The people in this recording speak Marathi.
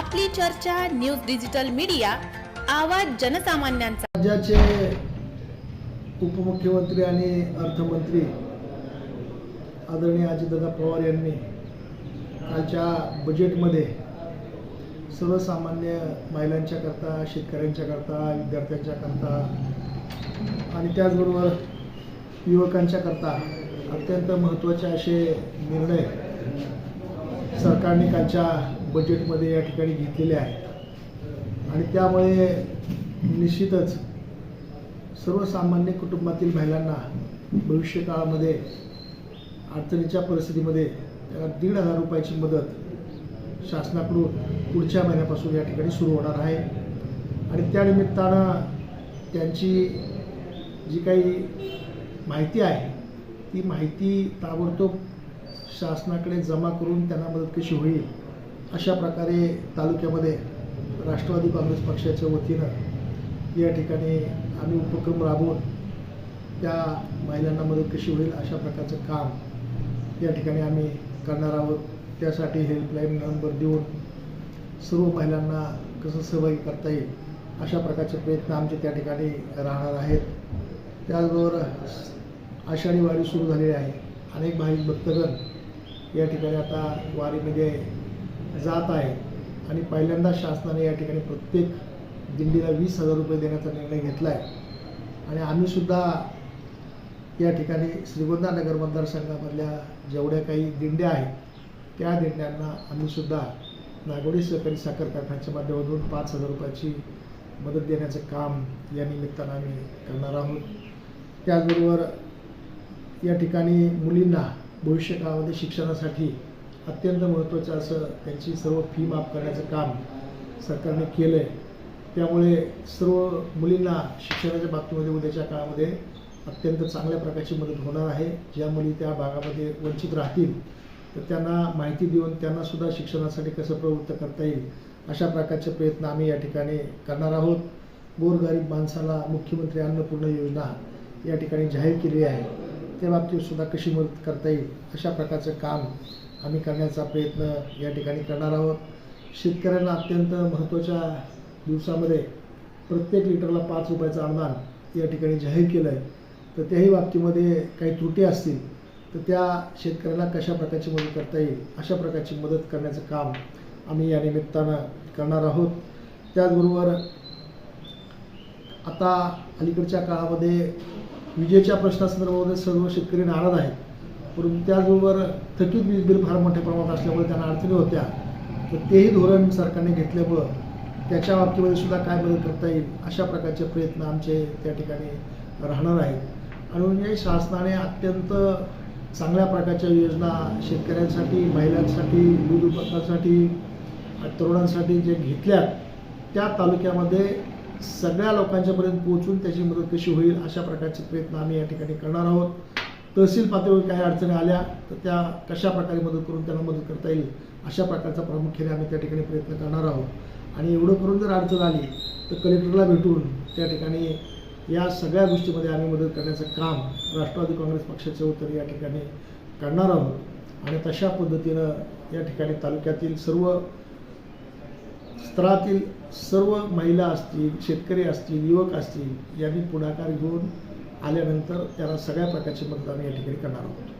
आपली चर्चा न्यूज डिजिटल मीडिया आवाज जनसामान्यांचा. राज्याचे उपमुख्यमंत्री आणि अर्थमंत्री आदरणीय अजितदादा पवार यांनी कालच्या बजेटमध्ये सर्वसामान्य महिलांच्या करता शेतकऱ्यांच्या करता विद्यार्थ्यांच्या करता आणि त्याचबरोबर युवकांच्या करता अत्यंत महत्त्वाचे असे निर्णय सरकारने कालच्या बजेटमध्ये या ठिकाणी घेतलेले आहेत. आणि त्यामुळे निश्चितच सर्वसामान्य कुटुंबातील महिलांना भविष्यकाळामध्ये अडचणीच्या परिस्थितीमध्ये त्याला दीड हजार रुपयाची मदत शासनाकडून पुढच्या महिन्यापासून या ठिकाणी सुरू होणार आहे. आणि त्यानिमित्तानं त्यांची जी काही माहिती आहे ती माहिती ताबडतोब शासनाकडे जमा करून त्यांना मदत कशी होईल अशा प्रकारे तालुक्यामध्ये राष्ट्रवादी काँग्रेस पक्षाच्या वतीनं या ठिकाणी आम्ही उपक्रम राबवून त्या महिलांना मदत कशी होईल अशा प्रकारचं काम या ठिकाणी आम्ही करणार आहोत. त्यासाठी हेल्पलाईन नंबर देऊन सर्व महिलांना कसं सहभागी करता येईल अशा प्रकारचे प्रयत्न आमचे त्या ठिकाणी राहणार आहेत. त्याचबरोबर आषाढी वारी सुरू झालेली आहे. अनेक भाविक भक्तगण या ठिकाणी आता वारीमध्ये जात आहे आणि पहिल्यांदा शासनाने या ठिकाणी प्रत्येक दिंडीला वीस हजार रुपये देण्याचा निर्णय घेतला आहे आणि आम्हीसुद्धा या ठिकाणी श्रीगोंदा नगर मतदारसंघामधल्या जेवढ्या काही दिंड्या आहेत त्या दिंड्यांना आम्हीसुद्धा नागोडी सहकारी साखर कारखान्याच्या माध्यमातून पाच हजार रुपयाची मदत देण्याचं काम या निमित्तानं आम्ही करणार आहोत. त्याचबरोबर या ठिकाणी मुलींना भविष्यकाळामध्ये शिक्षणासाठी अत्यंत महत्त्वाचं असं त्यांची सर्व फी माफ करण्याचं काम सरकारने केलं आहे त्यामुळे सर्व मुलींना शिक्षणाच्या बाबतीमध्ये उद्याच्या काळामध्ये अत्यंत चांगल्या प्रकारची मदत होणार आहे. ज्या मुली त्या भागामध्ये वंचित राहतील तर त्यांना माहिती देऊन त्यांनासुद्धा शिक्षणासाठी कसं प्रवृत्त करता येईल अशा प्रकारचे प्रयत्न आम्ही या ठिकाणी करणार आहोत. गोरगरीब माणसाला मुख्यमंत्री अन्नपूर्ण योजना या ठिकाणी जाहीर केली आहे. त्या बाबतीत सुद्धा कशी मदत करता येईल अशा प्रकारचं काम आम्ही करण्याचा प्रयत्न या ठिकाणी करणार आहोत. शेतकऱ्यांना अत्यंत महत्त्वाच्या दिवसामध्ये प्रत्येक लिटरला पाच रुपयाचं अनुदान या ठिकाणी जाहीर केलं आहे तर त्याही बाबतीमध्ये काही त्रुटी असतील तर त्या शेतकऱ्याला कशा प्रकारची मदत करता येईल अशा प्रकारची मदत करण्याचं काम आम्ही या निमित्तानं करणार आहोत. त्याचबरोबर आता अलीकडच्या काळामध्ये विजेच्या प्रश्नासंदर्भामध्ये सर्व शेतकरी नाराज आहेत. परंतु त्याचबरोबर थकीत वीज बिल फार मोठ्या प्रमाणात असल्यामुळे त्यांना अडचणी होत्या. तर तेही धोरण सरकारने घेतल्यामुळं त्याच्या बाबतीमध्ये सुद्धा काय मदत करता येईल अशा प्रकारचे प्रयत्न आमचे त्या ठिकाणी राहणार आहेत. आणि म्हणजे शासनाने अत्यंत चांगल्या प्रकारच्या योजना शेतकऱ्यांसाठी महिलांसाठी दूध उत्पादनासाठी तरुणांसाठी जे घेतल्या त्या तालुक्यामध्ये सगळ्या लोकांच्यापर्यंत पोहोचून त्याची मदत कशी होईल अशा प्रकारचे प्रयत्न आम्ही या ठिकाणी करणार आहोत. तहसील पातळीवर काही अडचणी आल्या तर त्या कशा प्रकारे मदत करून त्यांना मदत करता येईल अशा प्रकारचा प्रामुख्याने आम्ही त्या ठिकाणी प्रयत्न करणार आहोत. आणि एवढं करून जर अडचण आली तर कलेक्टरला भेटून त्या ठिकाणी या सगळ्या गोष्टीमध्ये आम्ही मदत करण्याचं काम राष्ट्रवादी काँग्रेस पक्षाचे उत्तर या ठिकाणी करणार आहोत. आणि तशा पद्धतीनं या ठिकाणी तालुक्यातील सर्व स्तरातील सर्व महिला असतील शेतकरी असतील युवक असतील यांनी पुढाकार घेऊन आल्यानंतर त्याला सगळ्या प्रकारची मतदान या ठिकाणी करणार आहोत.